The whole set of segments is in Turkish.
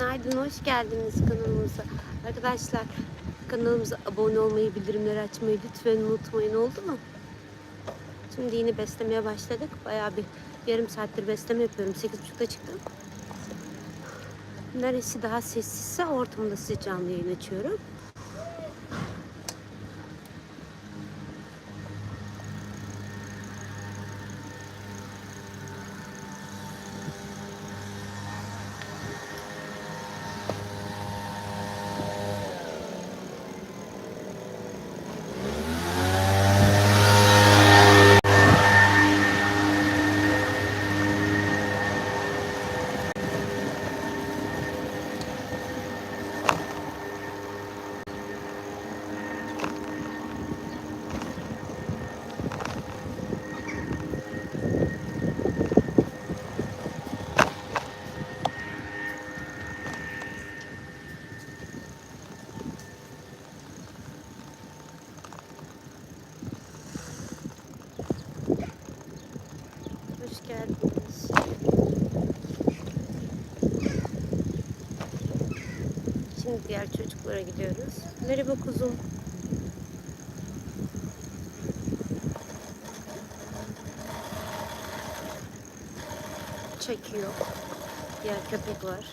Günaydın, hoş geldiniz kanalımıza. Arkadaşlar kanalımıza abone olmayı, bildirimleri açmayı lütfen unutmayın oldu mu? Şimdi yeni beslemeye başladık. Bayağı bir yarım saattir besleme yapıyorum. 8.30'da çıktım. Neresi daha sessizse ortamda size canlı yayın açıyorum. Hoş geldiniz. Şimdi diğer çocuklara gidiyoruz. Merhaba kuzum. Çekiyor. Diğer köpek var.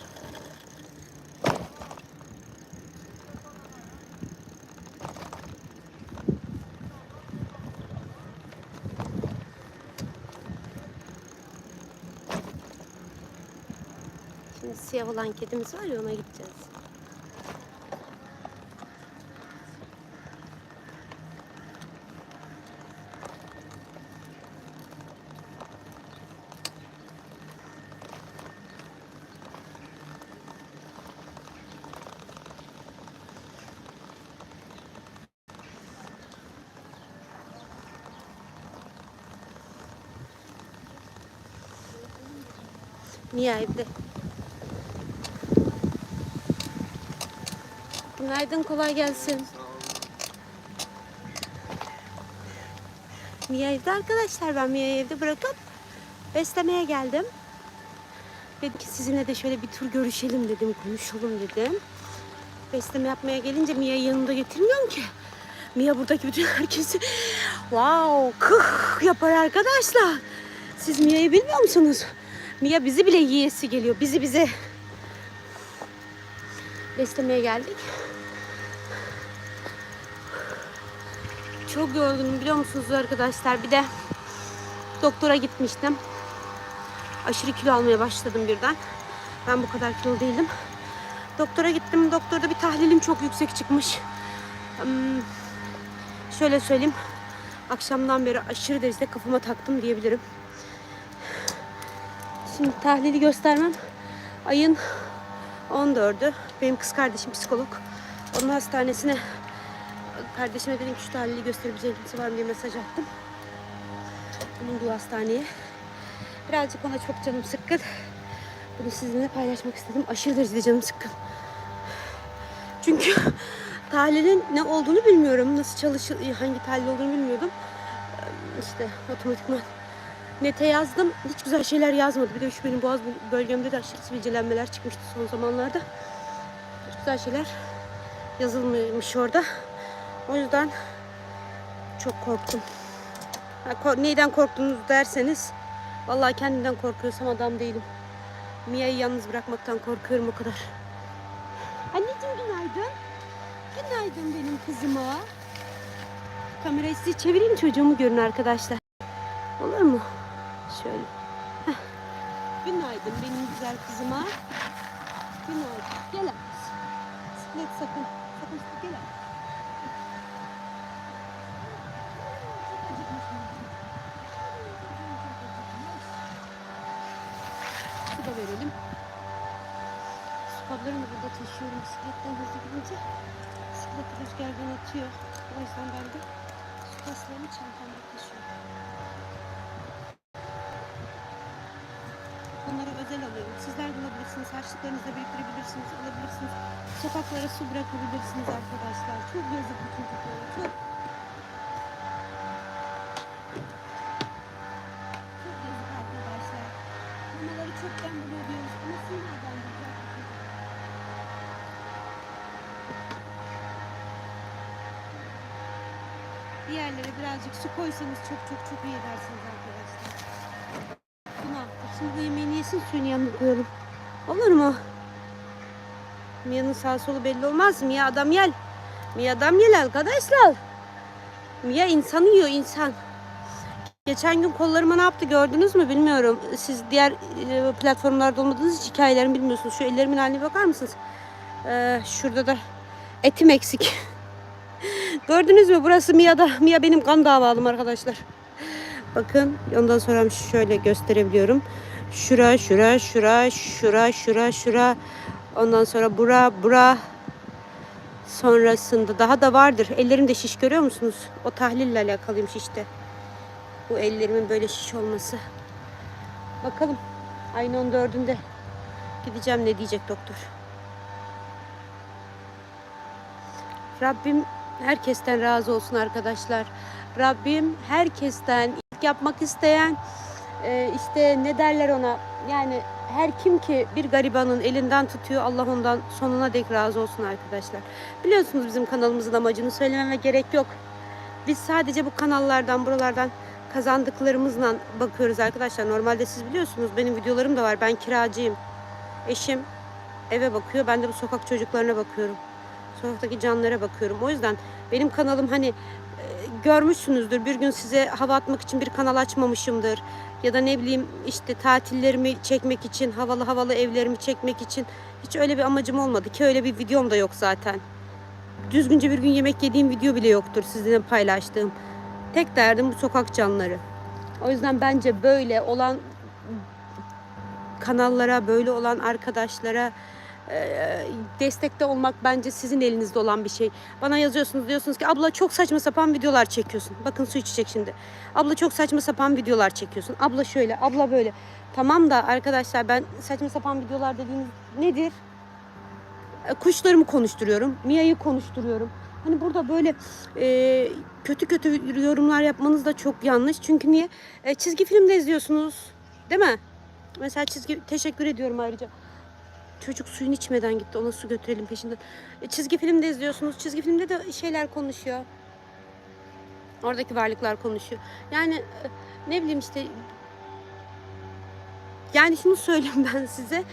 Şimdi siyah olan kedimiz var ya ona gideceğiz. Mia evde. Günaydın, kolay gelsin. Mia evde arkadaşlar. Ben Mia'yı evde bırakıp beslemeye geldim. Dedim ki sizinle de şöyle bir tur görüşelim dedim, konuşalım dedim. Besleme yapmaya gelince Mia'yı yanımda getirmiyorum ki. Mia buradaki bütün herkesi wow kıh yapar arkadaşlar. Siz Mia'yı bilmiyor musunuz? Mia bizi bile yiyesi geliyor. Bizi bize beslemeye geldik. Çok yorgunum biliyor musunuz arkadaşlar? Bir de doktora gitmiştim. Aşırı kilo almaya başladım birden. Ben bu kadar kilo değilim. Doktora gittim. Doktorda bir tahlilim çok yüksek çıkmış. Hmm, şöyle söyleyeyim. Akşamdan beri aşırı derecede kafama taktım diyebilirim. Şimdi tahlili göstermem. Ayın 14'ü. Benim kız kardeşim psikolog. Onun hastanesine kardeşime dedim ki şu tahlili gösterebileceğin kimse var mı diye mesaj attım. Bulunduğu hastaneye. Birazcık ona çok canım sıkkın. Bunu sizinle paylaşmak istedim. Aşırı derecede canım sıkkın. Çünkü tahlilin ne olduğunu bilmiyorum. Nasıl çalışır, hangi tahlil olduğunu bilmiyordum. İşte otomatikman nete yazdım. Hiç güzel şeyler yazmadı. Bir de şu benim boğaz bölgemde de aşırı sivilcelenmeler çıkmıştı son zamanlarda. Hiç güzel şeyler yazılmış orada. O yüzden çok korktum. Neyden korktunuz derseniz vallahi kendimden korkuyorsam adam değilim. Mia'yı yalnız bırakmaktan korkuyorum o kadar. Anneciğim günaydın. Günaydın benim kızıma. Kamerayı size çevireyim çocuğumu görün arkadaşlar. Olur mu? Şöyle. Heh. Günaydın benim güzel kızıma. Günaydın. Gel Abbas. Bisiklet sakın. Sakın gel Abbas. Su da verelim. Su kablarını burada taşıyorum bisikletten hızlı gidince. Bisiklet rüzgardan atıyor. O yüzden ben de su taslarını çantamda özel alıyorum. Sizler de alabilirsiniz. Harçlıklarınızla biriktirebilirsiniz, alabilirsiniz. Sokaklara su bırakabilirsiniz arkadaşlar. Çok yazık bütün kutuları. Çok çok yazık arkadaşlar. Bunları çoktan buluyor ama su nereden bulacak? Birazcık su koysanız çok çok çok iyi edersiniz arkadaşlar yesin suyun yanına koyalım. Olur mu? Mia'nın sağ solu belli olmaz. Mia adam yel. Mia adam yel arkadaşlar. Mia insan yiyor insan. Geçen gün kollarıma ne yaptı gördünüz mü bilmiyorum. Siz diğer e, platformlarda olmadığınız için hikayelerimi bilmiyorsunuz. Şu ellerimin haline bakar mısınız? Ee, şurada da etim eksik. Gördünüz mü? Burası Mia'da. Mia benim kan davalım arkadaşlar. Bakın ondan sonra şöyle gösterebiliyorum. Şura, şura, şura, şura, şura, şura. Ondan sonra bura, bura. Sonrasında daha da vardır. Ellerim de şiş görüyor musunuz? O tahlille alakalıymış işte. Bu ellerimin böyle şiş olması. Bakalım. Ayın 14'ünde gideceğim ne diyecek doktor. Rabbim herkesten razı olsun arkadaşlar. Rabbim herkesten ilk yapmak isteyen e, işte ne derler ona yani her kim ki bir garibanın elinden tutuyor Allah ondan sonuna dek razı olsun arkadaşlar. Biliyorsunuz bizim kanalımızın amacını söylememe gerek yok. Biz sadece bu kanallardan buralardan kazandıklarımızla bakıyoruz arkadaşlar. Normalde siz biliyorsunuz benim videolarım da var. Ben kiracıyım. Eşim eve bakıyor. Ben de bu sokak çocuklarına bakıyorum. Sokaktaki canlara bakıyorum. O yüzden benim kanalım hani e, görmüşsünüzdür. Bir gün size hava atmak için bir kanal açmamışımdır. Ya da ne bileyim işte tatillerimi çekmek için, havalı havalı evlerimi çekmek için hiç öyle bir amacım olmadı ki öyle bir videom da yok zaten. Düzgünce bir gün yemek yediğim video bile yoktur sizinle paylaştığım. Tek derdim bu sokak canları. O yüzden bence böyle olan kanallara, böyle olan arkadaşlara destekte olmak bence sizin elinizde olan bir şey. Bana yazıyorsunuz diyorsunuz ki abla çok saçma sapan videolar çekiyorsun. Bakın su içecek şimdi. Abla çok saçma sapan videolar çekiyorsun. Abla şöyle, abla böyle. Tamam da arkadaşlar ben saçma sapan videolar dediğiniz nedir? E, Kuşlarımı konuşturuyorum. Mia'yı konuşturuyorum. Hani burada böyle e, kötü kötü yorumlar yapmanız da çok yanlış. Çünkü niye? E, çizgi film de izliyorsunuz. Değil mi? Mesela çizgi teşekkür ediyorum ayrıca. Çocuk suyunu içmeden gitti. Ona su götürelim peşinden. E, çizgi film de izliyorsunuz. Çizgi filmde de şeyler konuşuyor. Oradaki varlıklar konuşuyor. Yani e, ne bileyim işte yani şunu söyleyeyim ben size.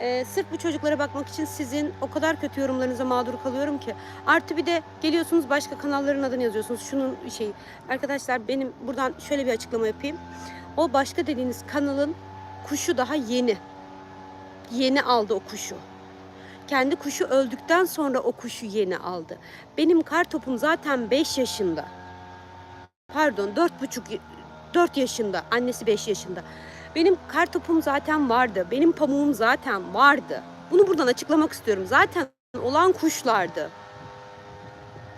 Ee, sırf bu çocuklara bakmak için sizin o kadar kötü yorumlarınıza mağdur kalıyorum ki. Artı bir de geliyorsunuz başka kanalların adını yazıyorsunuz. Şunun şeyi. Arkadaşlar benim buradan şöyle bir açıklama yapayım. O başka dediğiniz kanalın kuşu daha yeni. Yeni aldı o kuşu. Kendi kuşu öldükten sonra o kuşu yeni aldı. Benim kar topum zaten 5 yaşında. Pardon 4,5 4 yaşında. Annesi 5 yaşında. Benim kar topum zaten vardı. Benim pamuğum zaten vardı. Bunu buradan açıklamak istiyorum. Zaten olan kuşlardı.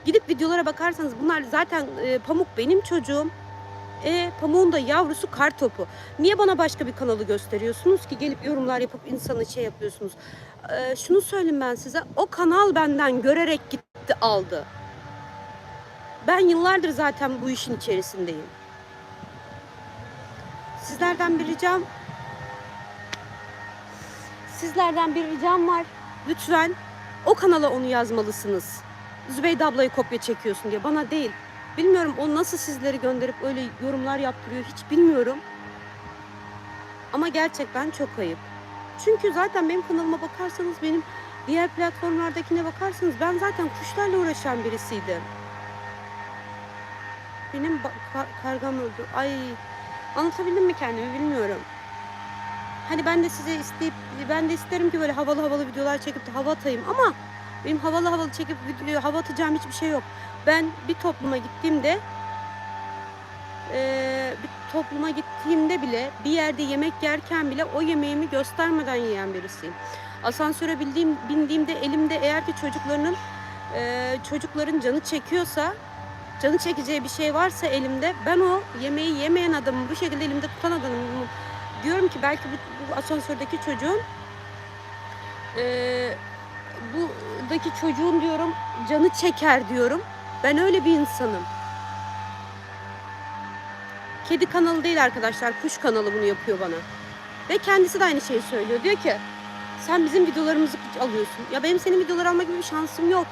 Gidip videolara bakarsanız bunlar zaten e, pamuk benim çocuğum. E, pamuğun da yavrusu kar topu. Niye bana başka bir kanalı gösteriyorsunuz ki gelip yorumlar yapıp insanı şey yapıyorsunuz? E, şunu söyleyeyim ben size. O kanal benden görerek gitti aldı. Ben yıllardır zaten bu işin içerisindeyim. Sizlerden bir ricam Sizlerden bir ricam var. Lütfen o kanala onu yazmalısınız. Zübeyde ablayı kopya çekiyorsun diye. Bana değil. Bilmiyorum o nasıl sizleri gönderip öyle yorumlar yaptırıyor hiç bilmiyorum. Ama gerçekten çok ayıp. Çünkü zaten benim kanalıma bakarsanız benim diğer platformlardakine bakarsanız ben zaten kuşlarla uğraşan birisiydim. Benim ba- ka- kargam öldü. Ay Anlatabildim mi kendimi bilmiyorum. Hani ben de size isteyip ben de isterim ki böyle havalı havalı videolar çekip de hava atayım ama benim havalı havalı çekip video hava atacağım hiçbir şey yok. Ben bir topluma gittiğimde eee, bir topluma gittiğimde bile bir yerde yemek yerken bile o yemeğimi göstermeden yiyen birisiyim. Asansöre bildiğim, bindiğimde elimde eğer ki çocuklarının eee, çocukların canı çekiyorsa canı çekeceği bir şey varsa elimde ben o yemeği yemeyen adamı bu şekilde elimde tutan adamım diyorum ki belki bu, bu asansördeki çocuğun eee buradaki çocuğun diyorum canı çeker diyorum. Ben öyle bir insanım. Kedi kanalı değil arkadaşlar. Kuş kanalı bunu yapıyor bana. Ve kendisi de aynı şeyi söylüyor. Diyor ki sen bizim videolarımızı alıyorsun. Ya benim senin videoları alma gibi bir şansım yok.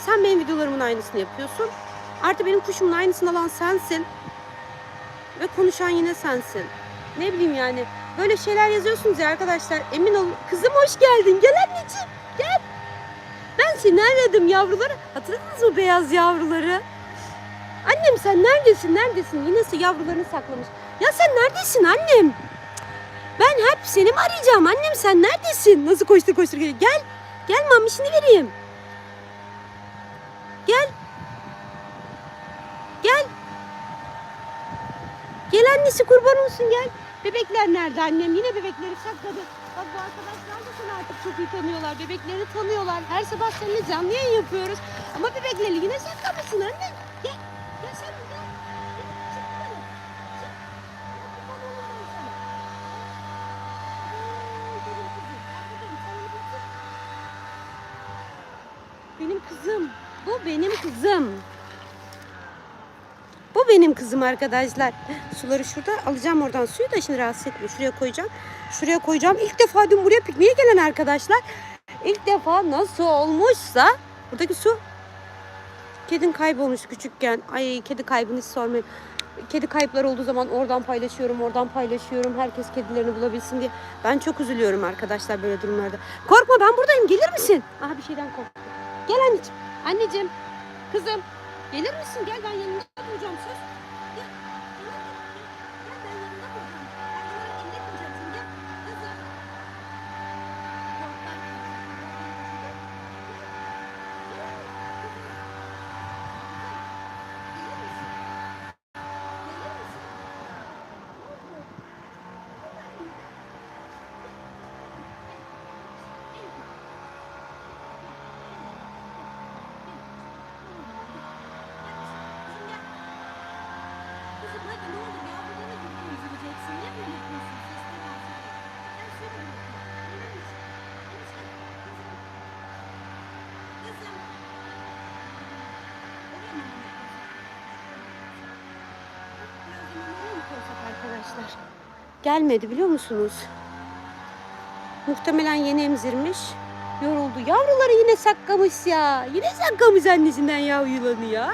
Sen benim videolarımın aynısını yapıyorsun. Artı benim kuşumun aynısını alan sensin. Ve konuşan yine sensin. Ne bileyim yani. Böyle şeyler yazıyorsunuz ya arkadaşlar. Emin olun. Kızım hoş geldin. Gel anneciğim. Gel. Ben seni aradım yavruları. Hatırladınız mı beyaz yavruları? Annem sen neredesin? Neredesin? Yine yavrularını saklamış. Ya sen neredesin annem? Ben hep seni mi arayacağım? Annem sen neredesin? Nasıl koştur koştur geliyor. Gel. Gel mamişini vereyim. Gel. Gel. Gel annesi kurban olsun gel. Bebekler nerede annem? Yine bebekleri sakladı. Bak bu arkadaşlar da artık çok iyi tanıyorlar. Bebekleri tanıyorlar. Her sabah seninle canlı yayın yapıyoruz. Ama bebekleri yine saklamışsın anne. Gel. Gel sen Benim kızım. Bu benim kızım. Bu benim kızım arkadaşlar. Suları şurada alacağım oradan suyu da şimdi rahatsız etmiyor. Şuraya koyacağım. Şuraya koyacağım. İlk defa dün buraya pikniğe gelen arkadaşlar. İlk defa nasıl olmuşsa buradaki su kedin kaybolmuş küçükken. Ay kedi kaybını hiç sormayın. Kedi kayıpları olduğu zaman oradan paylaşıyorum, oradan paylaşıyorum. Herkes kedilerini bulabilsin diye. Ben çok üzülüyorum arkadaşlar böyle durumlarda. Korkma ben buradayım. Gelir misin? Aha bir şeyden korktu. Gel anneciğim. Anneciğim. Kızım. Gelir misin? Gel ben yanında duracağım söz. Gel. Gel, gel, gel. Gel ben yanında duracağım. Aynaları elletmeyeceğim seni. Gel. Kızım. Korkma. Gelir misin? Gelir misin? Kızım hadi ne olur ya bu bana gibi üzüleceksin. Niye böyle yapıyorsun? Sesleri alsana. Gel söyle bakalım. Gelir misin? Gelir misin? Kızım. Kızım. Oraya mı mama koysak? Biraz da mamaya mı koysak arkadaşlar? Gelmedi biliyor musunuz? Muhtemelen yeni emzirmiş. Yoruldu. Yavruları yine saklamış ya. Yine saklamış annesinden ya yılanı ya.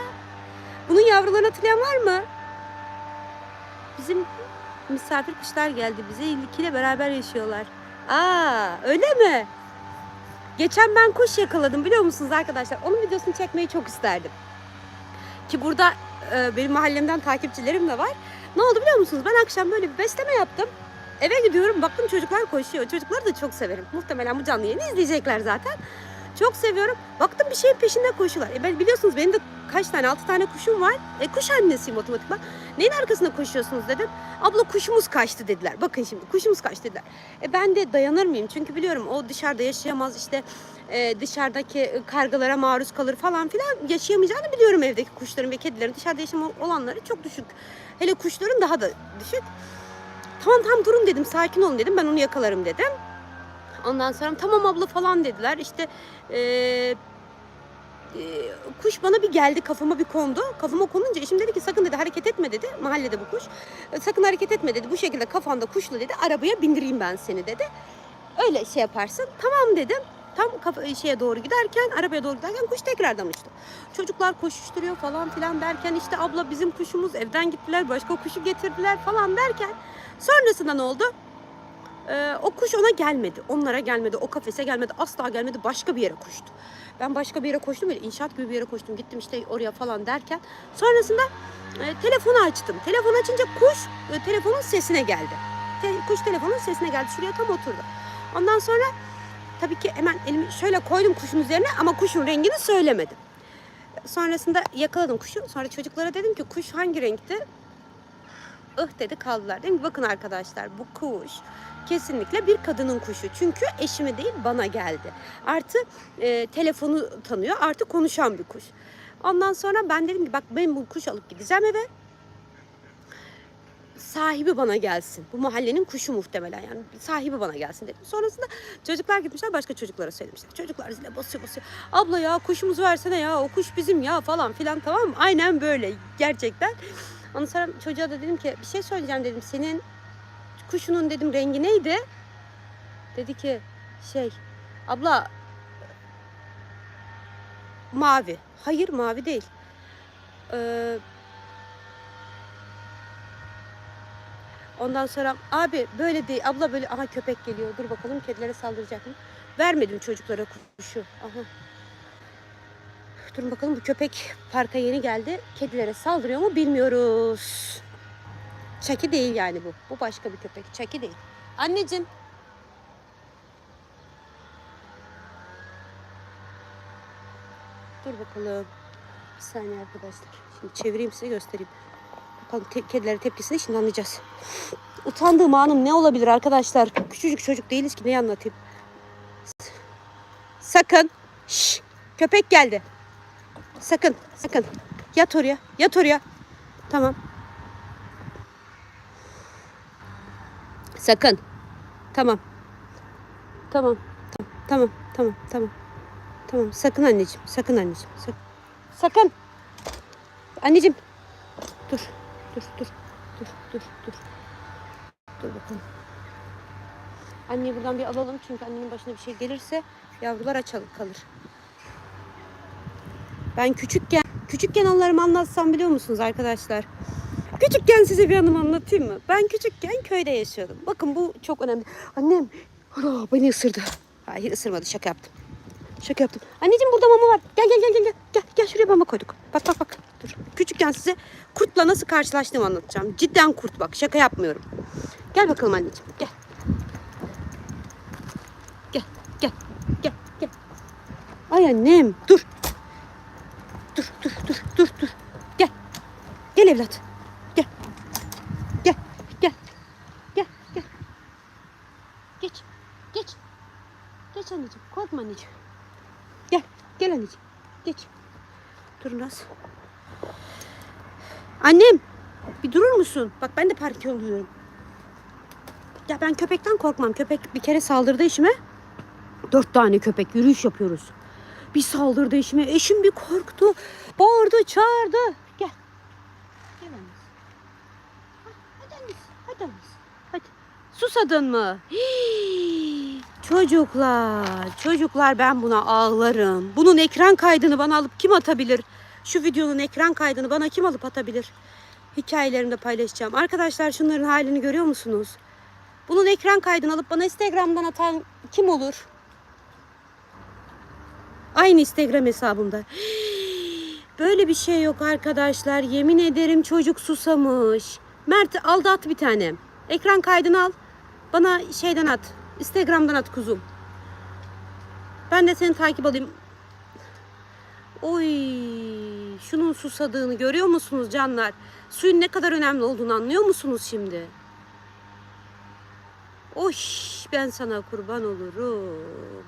Bunun yavrularını hatırlayan var mı? Bizim misafir kuşlar geldi bize. İlkiyle beraber yaşıyorlar. Aa öyle mi? Geçen ben kuş yakaladım biliyor musunuz arkadaşlar? Onun videosunu çekmeyi çok isterdim. Ki burada e, benim mahallemden takipçilerim de var. Ne oldu biliyor musunuz? Ben akşam böyle bir besleme yaptım. Eve gidiyorum baktım çocuklar koşuyor. Çocukları da çok severim. Muhtemelen bu canlı yayını izleyecekler zaten. Çok seviyorum. Baktım bir şeyin peşinde koşuyorlar. E ben biliyorsunuz benim de kaç tane altı tane kuşum var. E kuş annesiyim otomatikman. Neyin arkasında koşuyorsunuz dedim. Abla kuşumuz kaçtı dediler. Bakın şimdi kuşumuz kaçtı dediler. E ben de dayanır mıyım? Çünkü biliyorum o dışarıda yaşayamaz işte e, dışarıdaki kargalara maruz kalır falan filan yaşayamayacağını biliyorum evdeki kuşların ve kedilerin dışarıda yaşama olanları çok düşük. Hele kuşların daha da düşük. Tamam tamam durun dedim sakin olun dedim ben onu yakalarım dedim. Ondan sonra tamam abla falan dediler işte e, kuş bana bir geldi kafama bir kondu. Kafama konunca eşim dedi ki sakın dedi hareket etme dedi. Mahallede bu kuş. E, Sakın hareket etme dedi. Bu şekilde kafanda kuşla dedi. Arabaya bindireyim ben seni dedi. Öyle şey yaparsın. Tamam dedim. Tam kafa, şeye doğru giderken, arabaya doğru giderken kuş tekrardan uçtu. Çocuklar koşuşturuyor falan filan derken işte abla bizim kuşumuz evden gittiler, başka kuşu getirdiler falan derken sonrasında ne oldu? Ee, o kuş ona gelmedi. Onlara gelmedi. O kafese gelmedi. Asla gelmedi. Başka bir yere koştu. Ben başka bir yere koştum. Böyle inşaat gibi bir yere koştum. Gittim işte oraya falan derken. Sonrasında e, telefonu açtım. Telefonu açınca kuş e, telefonun sesine geldi. Te- kuş telefonun sesine geldi. Şuraya tam oturdu. Ondan sonra tabii ki hemen elimi şöyle koydum kuşun üzerine ama kuşun rengini söylemedim. Sonrasında yakaladım kuşu. Sonra çocuklara dedim ki kuş hangi renkti? ıh dedi kaldılar. Dedim ki bakın arkadaşlar bu kuş kesinlikle bir kadının kuşu. Çünkü eşime değil bana geldi. Artı e, telefonu tanıyor. Artı konuşan bir kuş. Ondan sonra ben dedim ki bak ben bu kuş alıp gideceğim eve. Sahibi bana gelsin. Bu mahallenin kuşu muhtemelen yani. Sahibi bana gelsin dedim. Sonrasında çocuklar gitmişler başka çocuklara söylemişler. Çocuklar zile basıyor basıyor. Abla ya kuşumuzu versene ya o kuş bizim ya falan filan tamam mı? Aynen böyle gerçekten. Ondan sonra çocuğa da dedim ki bir şey söyleyeceğim dedim. Senin kuşunun dedim rengi neydi? Dedi ki şey abla mavi. Hayır mavi değil. Ee, ondan sonra abi böyle değil abla böyle aha köpek geliyor dur bakalım kedilere saldıracak mı? Vermedim çocuklara kuşu. Aha. Durun bakalım bu köpek parka yeni geldi. Kedilere saldırıyor mu bilmiyoruz. Çaki değil yani bu. Bu başka bir köpek. Çaki değil. Anneciğim. Dur bakalım. Bir saniye arkadaşlar. Şimdi çevireyim size göstereyim. Bakalım te- kedilere tepkisini şimdi anlayacağız. Utandığım anım ne olabilir arkadaşlar? Küçücük çocuk değiliz ki neyi anlatayım? Sakın. Şş, köpek geldi. Sakın, sakın. Yat oraya, yat oraya. Tamam. Sakın. Tamam. Tamam. Tamam. Tamam. Tamam. Tamam. Tamam. Sakın anneciğim. Sakın anneciğim. Sakın. Sakın. Anneciğim. Dur. Dur. Dur. Dur. Dur. Dur. Dur bakalım. Anneyi buradan bir alalım çünkü annenin başına bir şey gelirse yavrular aç kalır. Ben küçükken, küçükken anılarımı anlatsam biliyor musunuz arkadaşlar? Küçükken size bir anım anlatayım mı? Ben küçükken köyde yaşıyordum. Bakın bu çok önemli. Annem aa, beni ısırdı. Hayır ısırmadı şaka yaptım. Şaka yaptım. Anneciğim burada mama var. Gel gel gel gel. Gel gel şuraya mama koyduk. Bak bak bak. Dur. Küçükken size kurtla nasıl karşılaştığımı anlatacağım. Cidden kurt bak. Şaka yapmıyorum. Gel bakalım anneciğim. Gel. Gel gel gel gel. Ay annem dur. Dur dur dur dur dur. Gel. Gel evlat. Gel. Gel. Gel. Gel. Gel. Geç. Geç. Geç anneciğim. Korkma anneciğim. Gel. Gel anneciğim. Geç. Durun az. Annem. Bir durur musun? Bak ben de park oluyorum. Ya ben köpekten korkmam. Köpek bir kere saldırdı işime. Dört tane köpek yürüyüş yapıyoruz. Bir saldırdı eşime. Eşim bir korktu. Bağırdı, çağırdı. Gel. Gel annesi. Ha, Hadi annesi. Hadi annesi. Hadi. Susadın mı? Hii, çocuklar. Çocuklar ben buna ağlarım. Bunun ekran kaydını bana alıp kim atabilir? Şu videonun ekran kaydını bana kim alıp atabilir? Hikayelerimde paylaşacağım. Arkadaşlar şunların halini görüyor musunuz? Bunun ekran kaydını alıp bana Instagram'dan atan kim olur? Aynı Instagram hesabımda. Böyle bir şey yok arkadaşlar. Yemin ederim çocuk susamış. Mert aldat bir tane. Ekran kaydını al. Bana şeyden at. Instagram'dan at kuzum. Ben de seni takip alayım. Oy, şunun susadığını görüyor musunuz canlar? Suyun ne kadar önemli olduğunu anlıyor musunuz şimdi? Oy, ben sana kurban olurum.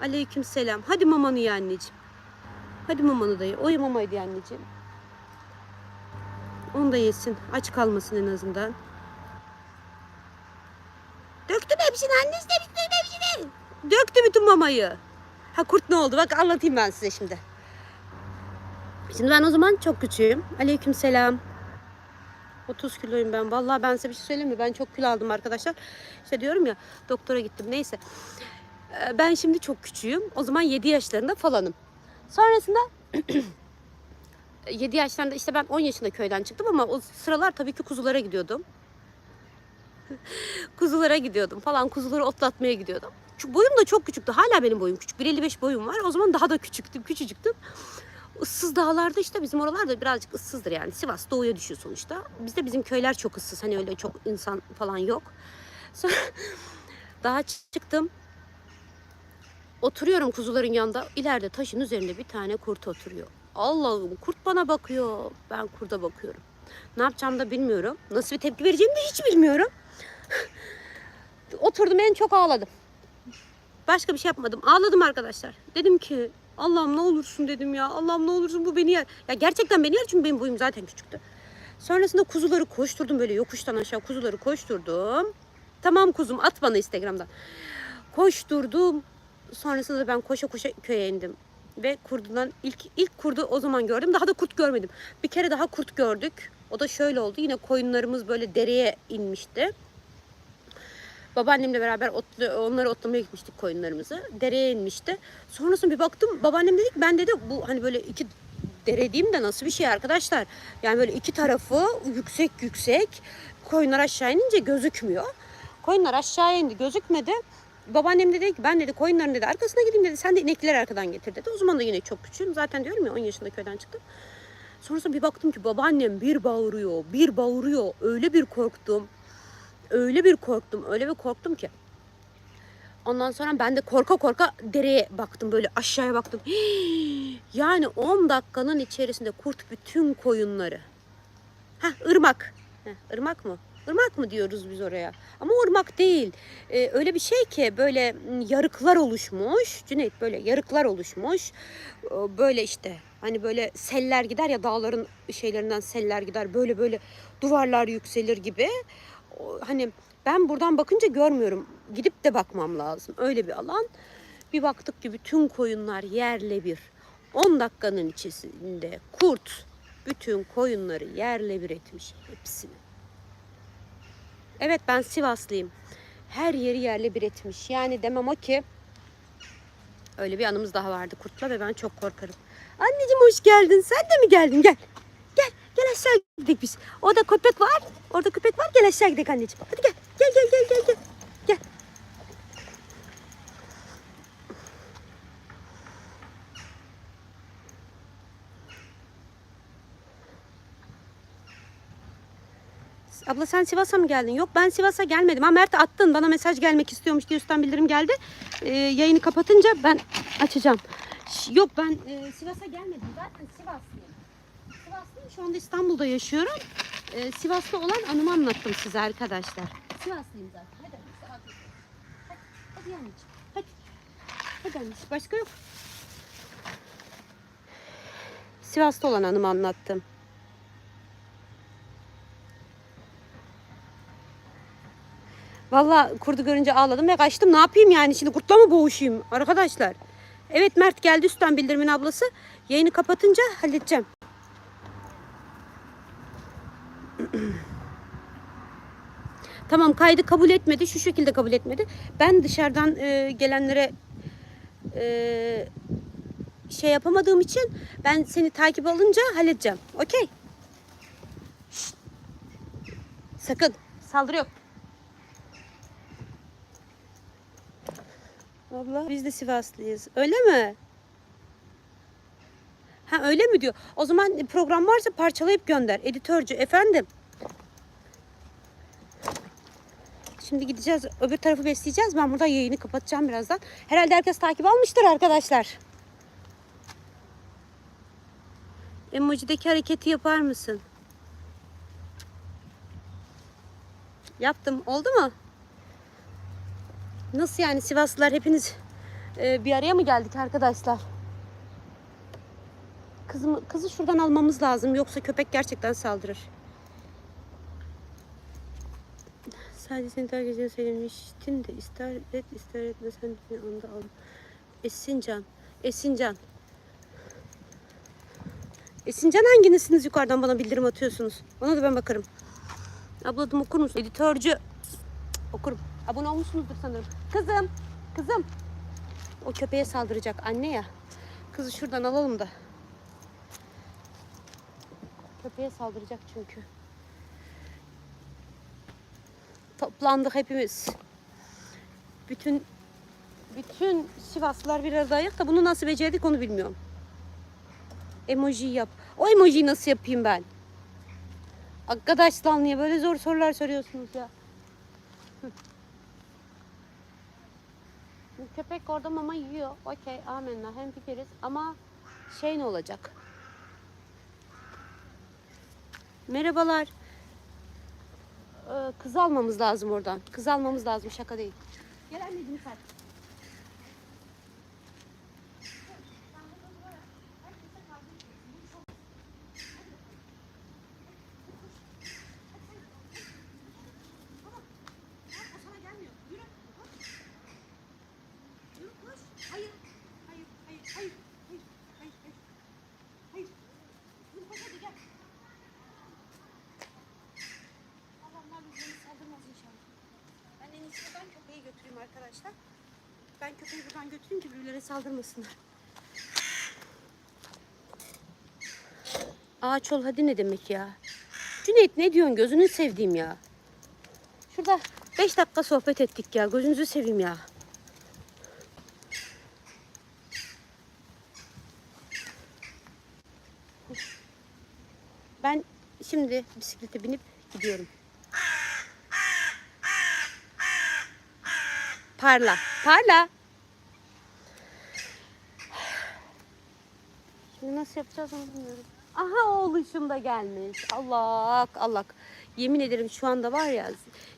Aleyküm selam. Hadi mamanı ye anneciğim. Hadi mamanı da ye. O mamaydı anneciğim. Onu da yesin. Aç kalmasın en azından. Hepsini annesi de hepsini. Döktü bütün mamayı. Ha kurt ne oldu? Bak anlatayım ben size şimdi. Şimdi ben o zaman çok küçüğüm. Aleyküm selam. 30 kiloyum ben. Vallahi ben size bir şey söyleyeyim mi? Ben çok kilo aldım arkadaşlar. İşte diyorum ya doktora gittim. Neyse. Ee, Ben şimdi çok küçüğüm. O zaman 7 yaşlarında falanım. Sonrasında 7 yaşlarında işte ben 10 yaşında köyden çıktım ama o sıralar tabii ki kuzulara gidiyordum. kuzulara gidiyordum falan. Kuzuları otlatmaya gidiyordum. Çünkü boyum da çok küçüktü. Hala benim boyum küçük. 1.55 boyum var. O zaman daha da küçüktüm. Küçücüktüm. Issız dağlarda işte bizim oralarda birazcık ıssızdır yani. Sivas doğuya düşüyor sonuçta. Bizde bizim köyler çok ıssız. Hani öyle çok insan falan yok. Sonra daha çıktım. Oturuyorum kuzuların yanında. İleride taşın üzerinde bir tane kurt oturuyor. Allah'ım kurt bana bakıyor. Ben kurda bakıyorum. Ne yapacağımı da bilmiyorum. Nasıl bir tepki vereceğimi de hiç bilmiyorum. Oturdum en çok ağladım. Başka bir şey yapmadım. Ağladım arkadaşlar. Dedim ki Allah'ım ne olursun dedim ya. Allah'ım ne olursun bu beni yer. Ya gerçekten beni yer çünkü benim boyum zaten küçüktü. Sonrasında kuzuları koşturdum böyle yokuştan aşağı kuzuları koşturdum. Tamam kuzum at bana Instagram'dan. Koşturdum. Sonrasında da ben koşa koşa köye indim. Ve kurdudan ilk ilk kurdu o zaman gördüm. Daha da kurt görmedim. Bir kere daha kurt gördük. O da şöyle oldu. Yine koyunlarımız böyle dereye inmişti. Babaannemle beraber otlu, onları otlamaya gitmiştik koyunlarımızı. Dereye inmişti. Sonrasında bir baktım babaannem dedi ki ben dedi bu hani böyle iki dere diyeyim de nasıl bir şey arkadaşlar. Yani böyle iki tarafı yüksek yüksek. Koyunlar aşağı inince gözükmüyor. Koyunlar aşağı indi gözükmedi. Babaannem de dedi ki ben dedi koyunların dedi arkasına gideyim dedi. Sen de inekleri arkadan getir dedi. O zaman da yine çok küçüğüm. Zaten diyorum ya 10 yaşında köyden çıktım. Sonrasında bir baktım ki babaannem bir bağırıyor, bir bağırıyor. Öyle bir korktum. Öyle bir korktum, öyle bir korktum ki. Ondan sonra ben de korka korka dereye baktım böyle aşağıya baktım. Yani 10 dakikanın içerisinde kurt bütün koyunları. Ha ırmak. Heh, ırmak mı? Irmak mı diyoruz biz oraya? Ama ırmak değil. Ee, öyle bir şey ki böyle m, yarıklar oluşmuş. Cüneyt böyle yarıklar oluşmuş. Ee, Böyle işte hani böyle seller gider ya dağların şeylerinden seller gider. Böyle böyle duvarlar yükselir gibi. Hani ben buradan bakınca görmüyorum. Gidip de bakmam lazım. Öyle bir alan. Bir baktık ki bütün koyunlar yerle bir. 10 dakikanın içerisinde kurt bütün koyunları yerle bir etmiş hepsini. Evet ben Sivaslıyım. Her yeri yerle bir etmiş. Yani demem o ki öyle bir anımız daha vardı kurtla ve ben çok korkarım. Anneciğim hoş geldin. Sen de mi geldin? Gel. Aşağı gidelim biz. Orada köpek var. Orada köpek var. Gel aşağı gidelim anneciğim. Hadi gel. Gel gel gel gel gel. Gel. Abla sen Sivas'a mı geldin? Yok ben Sivas'a gelmedim. Ha Mert attın. Bana mesaj gelmek istiyormuş diye üstten bildirim geldi. Ee, yayını kapatınca ben açacağım. Yok ben e, Sivas'a gelmedim. Zaten Sivaslıyım. Sivaslıyım. Şu anda İstanbul'da yaşıyorum. Ee, Sivas'ta olan anımı anlattım size arkadaşlar. Sivaslıyım zaten. Hadi. Hadi, hadi, hadi. Hadi. Hadi anneciğim. Başka yok. Sivas'ta olan anımı anlattım. Valla kurdu görünce ağladım ve kaçtım. Ne yapayım yani şimdi kurtla mı boğuşayım arkadaşlar? Evet Mert geldi üstten bildirimin ablası. Yayını kapatınca halledeceğim. tamam kaydı kabul etmedi. Şu şekilde kabul etmedi. Ben dışarıdan e, gelenlere e, şey yapamadığım için ben seni takip alınca halledeceğim. Okey. Sakın saldırı yok. Abla biz de Sivaslıyız. Öyle mi? Ha öyle mi diyor? O zaman program varsa parçalayıp gönder. Editörcü efendim. Şimdi gideceğiz öbür tarafı besleyeceğiz. Ben burada yayını kapatacağım birazdan. Herhalde herkes takip almıştır arkadaşlar. Emojideki hareketi yapar mısın? Yaptım. Oldu mu? Nasıl yani Sivaslılar hepiniz e, bir araya mı geldik arkadaşlar? Kızımı, kızı şuradan almamız lazım yoksa köpek gerçekten saldırır. Sadece seni terk edeceğini söylemiştin de ister et ister etme sen de onu da al. Esincan. Esincan. Esincan hanginizsiniz yukarıdan bana bildirim atıyorsunuz? Ona da ben bakarım. Abladım okur musun? Editörcü. Okurum. Abone olmuşsunuzdur sanırım. Kızım. Kızım. O köpeğe saldıracak anne ya. Kızı şuradan alalım da. Köpeğe saldıracak çünkü. Toplandık hepimiz. Bütün bütün Sivaslılar bir aradayız da bunu nasıl becerdik onu bilmiyorum. Emoji yap. O emojiyi nasıl yapayım ben? Arkadaşlar niye böyle zor sorular soruyorsunuz ya? Köpek orada mama yiyor. Okey amenna hem fikiriz ama şey ne olacak? Merhabalar. Ee, kız almamız lazım oradan. Kız almamız lazım şaka değil. Gel anneciğim sen. köpeği buradan götüreyim ki birbirlere saldırmasınlar. Ağaç ol hadi ne demek ya? Cüneyt ne diyorsun gözünü sevdiğim ya. Şurada 5 dakika sohbet ettik ya gözünüzü seveyim ya. Ben şimdi bisiklete binip gidiyorum. Parla, parla. Şimdi nasıl yapacağız onu bilmiyorum. Aha oğluşum da gelmiş. Allah Allah. Yemin ederim şu anda var ya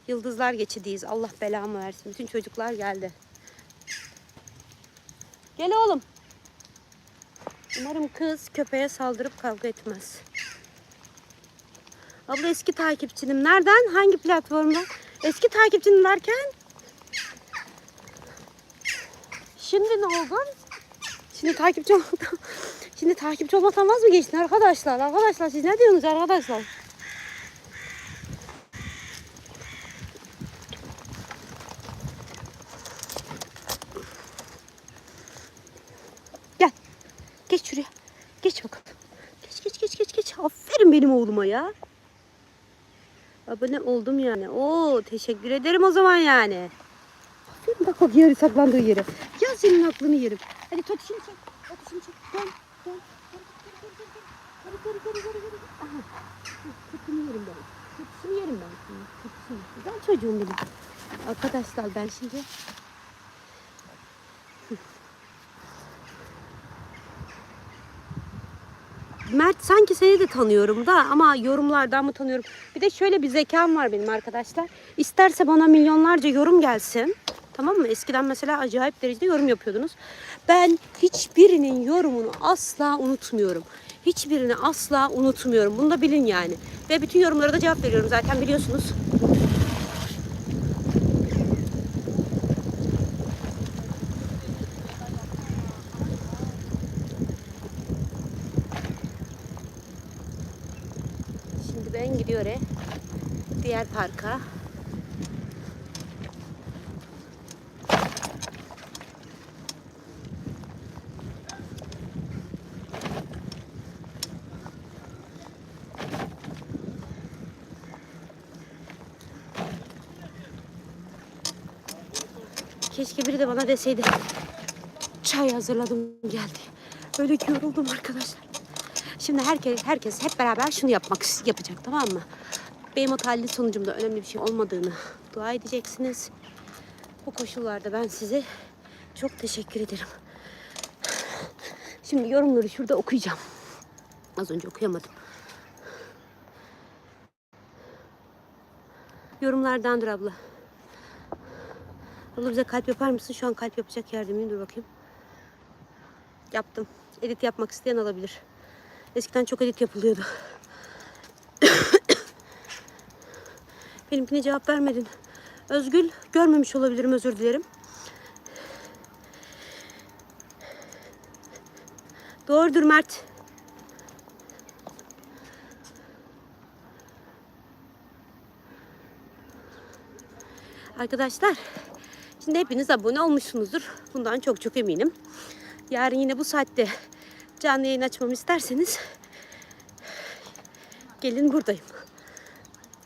yıldızlar geçideyiz. Allah belamı versin. Bütün çocuklar geldi. Gel oğlum. Umarım kız köpeğe saldırıp kavga etmez. Abla eski takipçinim. Nereden? Hangi platformda? Eski takipçinim derken? Şimdi ne oldu? Şimdi takipçi olmadan, şimdi takipçi olmaktan vaz mı geçtin arkadaşlar? Arkadaşlar siz ne diyorsunuz arkadaşlar? Gel. Geç şuraya. Geç bakalım. Geç geç geç geç geç. Aferin benim oğluma ya. Abone oldum yani. Oo teşekkür ederim o zaman yani. Aferin bak bak yeri saklandığı yere. Ya senin aklını yerim. Hadi tutuşunu çek. Geri yerim ben. Tutuşunu yerim ben. Tutuşunu. Güzel çocuğum benim. Arkadaşlar ben şimdi Mert sanki seni de tanıyorum da ama yorumlardan mı tanıyorum? Bir de şöyle bir zekam var benim arkadaşlar. İsterse bana milyonlarca yorum gelsin. Tamam mı? Eskiden mesela acayip derecede yorum yapıyordunuz. Ben hiçbirinin yorumunu asla unutmuyorum. Hiçbirini asla unutmuyorum. Bunu da bilin yani. Ve bütün yorumlara da cevap veriyorum zaten biliyorsunuz. Şimdi ben gidiyorum diğer parka. Keşke biri de bana deseydi. Çay hazırladım geldi. Öyle ki yoruldum arkadaşlar. Şimdi herkes herkes hep beraber şunu yapmak yapacak tamam mı? Benim o tahlil sonucumda önemli bir şey olmadığını dua edeceksiniz. Bu koşullarda ben size çok teşekkür ederim. Şimdi yorumları şurada okuyacağım. Az önce okuyamadım. Yorumlardandır abla. Abla bize kalp yapar mısın? Şu an kalp yapacak yerdeyim. Dur bakayım. Yaptım. Edit yapmak isteyen alabilir. Eskiden çok edit yapılıyordu. Benimkine cevap vermedin. Özgül görmemiş olabilirim özür dilerim. Doğrudur Mert. Arkadaşlar şimdi hepiniz abone olmuşsunuzdur. Bundan çok çok eminim. Yarın yine bu saatte canlı yayın açmamı isterseniz gelin buradayım.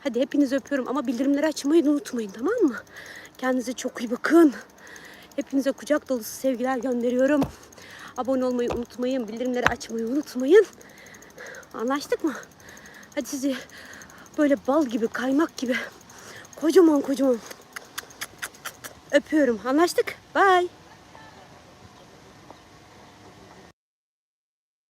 Hadi hepinizi öpüyorum ama bildirimleri açmayı unutmayın tamam mı? Kendinize çok iyi bakın. Hepinize kucak dolusu sevgiler gönderiyorum. Abone olmayı unutmayın, bildirimleri açmayı unutmayın. Anlaştık mı? Hadi sizi böyle bal gibi, kaymak gibi kocaman kocaman öpüyorum. Anlaştık. Bye.